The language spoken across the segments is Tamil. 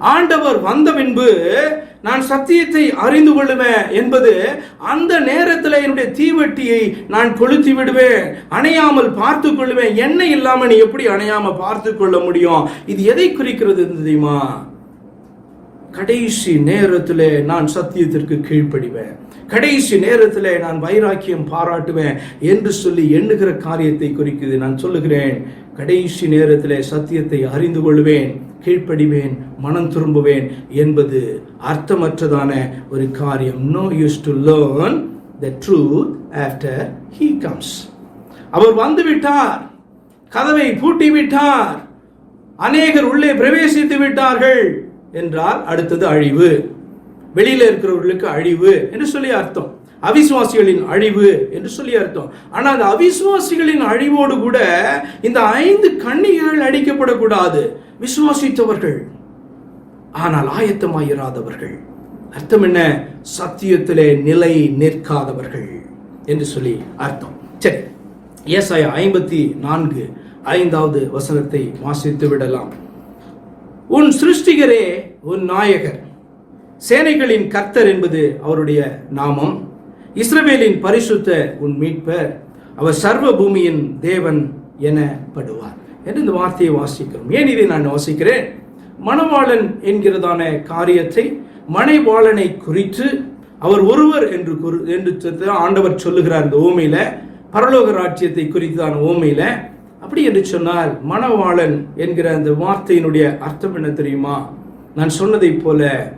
ஆண்டவர் வந்த பின்பு நான் சத்தியத்தை அறிந்து கொள்ளுவேன் என்பது அந்த நேரத்தில் என்னுடைய தீவெட்டியை நான் கொளுத்தி விடுவேன் அணையாமல் பார்த்து கொள்ளுவேன். என்ன இல்லாமல் நீ எப்படி அணையாம பார்த்து கொள்ள முடியும்? இது எதை குறிக்கிறது தெரியுமா? கடைசி நேரத்தில் நான் சத்தியத்திற்கு கீழ்ப்படிவேன். கடைசி நேரத்தில் நான் வைராக்கியம் பாராட்டுவேன் என்று சொல்லி எண்ணுகிற காரியத்தை குறிக்குது. நான் சொல்லுகிறேன் கடைசி நேரத்தில் சத்தியத்தை அறிந்து கொள்வேன். கீழ்ப்படிவேன் மனம் திரும்புவேன் என்பது அர்த்தமற்றதான ஒரு காரியம். No use to learn the truth after he comes அவர் வந்து விட்டார் கதவை பூட்டி விட்டார் அநேகர் உள்ளே பிரவேசித்து விட்டார்கள் என்றால் அடுத்தது அழிவு. வெளியில் இருக்கிறவர்களுக்கு அழிவு என்று சொல்லி அர்த்தம். அவிசுவாசிகளின் அழிவு என்று சொல்லி அர்த்தம். ஆனால் அந்த அவிசுவாசிகளின் அழிவோடு கூட இந்த ஐந்து கண்ணீர்கள் அடிக்கப்படக்கூடாது விசுவாசித்தவர்கள். ஆனால் ஆயத்தமாயிராதவர்கள். அர்த்தம் என்ன? சத்தியத்திலே நிலை நிற்காதவர்கள் என்று சொல்லி அர்த்தம். சரி ஏசாய ஐம்பத்தி நான்கு ஐந்தாவது வசனத்தை வாசித்து விடலாம். உன் சிருஷ்டிகரே உன் நாயகர். சேனைகளின் கர்த்தர் என்பது அவருடைய நாமம். இஸ்ரவேலின் பரிசுத்த உன் மீட்பர் அவர் சர்வ பூமியின் தேவன் எனப்படுவார் என்று இந்த வார்த்தையை வாசிக்கிறோம். ஏன் இதை நான் வாசிக்கிறேன்? மணவாளன் என்கிறதான காரியத்தை மனைவாளனை குறித்து அவர் ஒருவர் என்று குறி- என்று ஆண்டவர் சொல்லுகிறார் இந்த ஓமையில. பரலோக ராஜ்யத்தை குறித்தான ஓமையில. அப்படி என்று சொன்னால் மணவாளன் என்கிற அந்த வார்த்தையினுடைய அர்த்தம் என்ன தெரியுமா? நான் சொன்னதைப் போல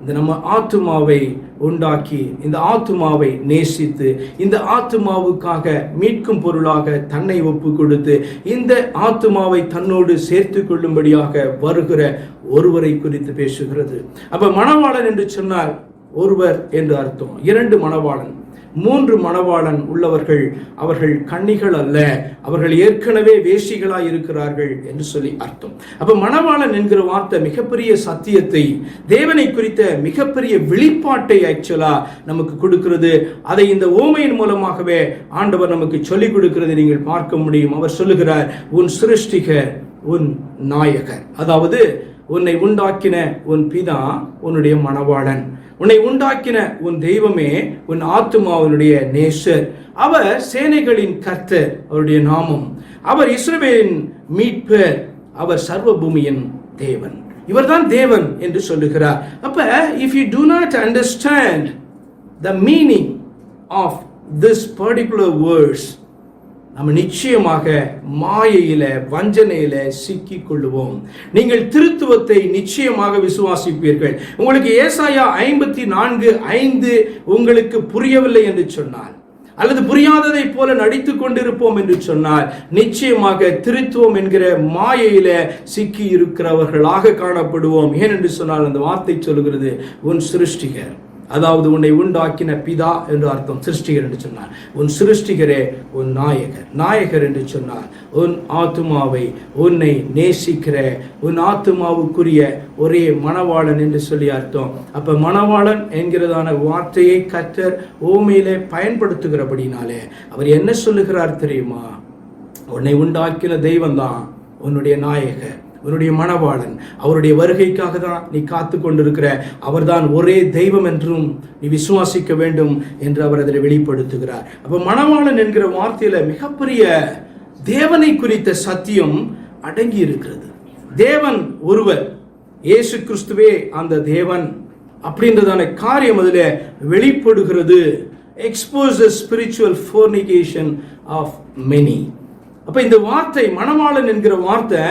இந்த நம்ம ஆத்துமாவை உண்டாக்கி இந்த ஆத்துமாவை நேசித்து இந்த ஆத்துமாவுக்காக மீட்கும் பொருளாக தன்னை ஒப்பு கொடுத்து இந்த ஆத்துமாவை தன்னோடு சேர்த்து கொள்ளும்படியாக வருகிற ஒருவரை குறித்து பேசுகிறது. அப்ப மணவாளன் என்று சொன்னால் ஒருவர் என்று அர்த்தம். இரண்டு மணவாளன். மூன்று மணவாளன் உள்ளவர்கள் அவர்கள் கன்னிகள் அல்ல அவர்கள் ஏற்கனவே வேஷிகளாய் இருக்கிறார்கள் என்று சொல்லி அர்த்தம். அப்ப மணவாளன் என்கிற வார்த்தை மிகப்பெரிய சத்தியத்தை தேவனை குறித்த மிகப்பெரிய வெளிப்பாட்டை ஆக்சுவலா நமக்கு கொடுக்கிறது. அதை இந்த ஓமையின் மூலமாகவே ஆண்டவர் நமக்கு சொல்லிக் கொடுக்கிறது நீங்கள் பார்க்க முடியும். அவர் சொல்லுகிறார் உன் சிருஷ்டிகர் உன் நாயகர். அதாவது உன்னை உண்டாக்கின உன் பிதா உன்னுடைய மணவாளன். உன்னை உண்டாக்கின உன் தெய்வமே உன் ஆத்துமாவினுடைய நேசர். அவர் சேனைகளின் கர்த்தர் அவருடைய நாமம். அவர் இஸ்ரவேலின் மீட்பர் அவர் சர்வ பூமியின் தேவன். இவர்தான் தேவன் என்று சொல்லுகிறார். அப்ப if you do not understand the meaning of this particular words நம்ம நிச்சயமாக மாயையில வஞ்சனையில சிக்கி கொள்ளுவோம் நீங்கள் திருத்துவத்தை நிச்சயமாக விசுவாசிப்பீர்கள். உங்களுக்கு ஏசாயா ஐம்பத்தி நான்கு ஐந்து உங்களுக்கு புரியவில்லை என்று சொன்னால் அல்லது புரியாததை போல நடித்து கொண்டிருப்போம் என்று சொன்னால் நிச்சயமாக திருத்துவம் என்கிற மாயையில சிக்கி இருக்கிறவர்களாக காணப்படுவோம் ஏனென்று சொன்னால் அந்த வார்த்தை சொல்கிறது உன் சிருஷ்டிகர். அதாவது உன்னை உண்டாக்கின பிதா என்று அர்த்தம் சிருஷ்டிகர் என்று சொன்னார். உன் சிருஷ்டிகரே உன் நாயகர். நாயகர் என்று சொன்னார். உன் ஆத்துமாவை உன்னை நேசிக்கிற உன் ஆத்துமாவுக்குரிய ஒரே மணவாளன் என்று சொல்லி அர்த்தம். அப்ப மணவாளன் என்கிறதான வார்த்தையை கத்தர் ஓமையிலே பயன்படுத்துகிறபடினாலே அவர் என்ன சொல்லுகிறார் தெரியுமா? உன்னை உண்டாக்கின தெய்வம்தான் உன்னுடைய நாயகர். உன்னுடைய மணவாளன் அவருடைய வருகைக்காக தான் நீ காத்து கொண்டிருக்கிற. அவர்தான் ஒரே தெய்வம் என்றும் நீ விசுவாசிக்க வேண்டும் என்று அவர் அதில் வெளிப்படுத்துகிறார். அப்போ மணவாளன் என்கிற வார்த்தையில மிகப்பெரிய தேவனை குறித்த சத்தியம் அடங்கி இருக்கிறது. தேவன் ஒருவர் இயேசு கிறிஸ்துவே அந்த தேவன் அப்படின்றதான காரியம் அதில் வெளிப்படுகிறது. Expose spiritual fornication of many அப்போ இந்த வார்த்தை மணவாளன் என்கிற வார்த்தை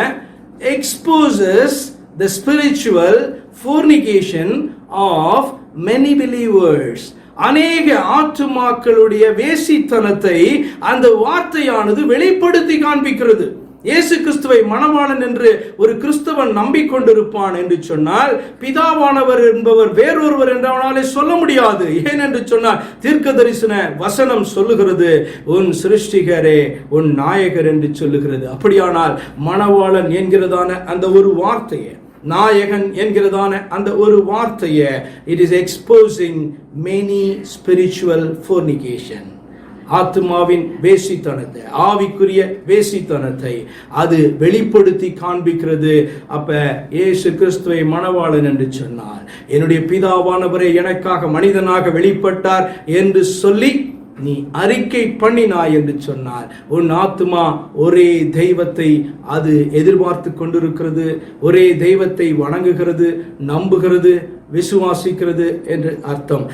exposes the spiritual fornication of many believers அநேக ஆத்துமாக்களுடைய வேசித்தனத்தை அந்த வார்த்தையானது வெளிப்படுத்தி காண்பிக்கிறது இயேசு கிறிஸ்துவை மணவாளன் என்று ஒரு கிறிஸ்தவன் நம்பிக்கொண்டிருப்பான் என்று சொன்னால் பிதாவானவர் என்பவர் வேறொருவர் என்று அவனாலே சொல்ல முடியாது. ஏன் என்று சொன்னால் தீர்க்க தரிசன வசனம் சொல்லுகிறது உன் சிருஷ்டிகரே உன் நாயகர் என்று சொல்லுகிறது. அப்படியானால் மணவாளன் என்கிறதான அந்த ஒரு வார்த்தையை நாயகன் என்கிறதான அந்த ஒரு வார்த்தையை it is exposing many spiritual fornication ஆத்மாவின் வேசித்தனத்தை ஆவிக்குரிய வேசித்தனத்தை அது வெளிப்படுத்தி காண்பிக்கிறது. அப்ப ஏசு கிறிஸ்துவை மணவாளன் என்று சொன்னார். என்னுடைய பிதாவானவரே எனக்காக மனிதனாக வெளிப்பட்டார் என்று சொல்லி நீ அறிக்கை பண்ணினாய் என்று சொன்னார். உன் ஆத்மா ஒரே தெய்வத்தை அது எதிர்பார்த்து கொண்டிருக்கிறது. ஒரே தெய்வத்தை வணங்குகிறது நம்புகிறது விசுவாசிக்கிறது என்று அர்த்தம்.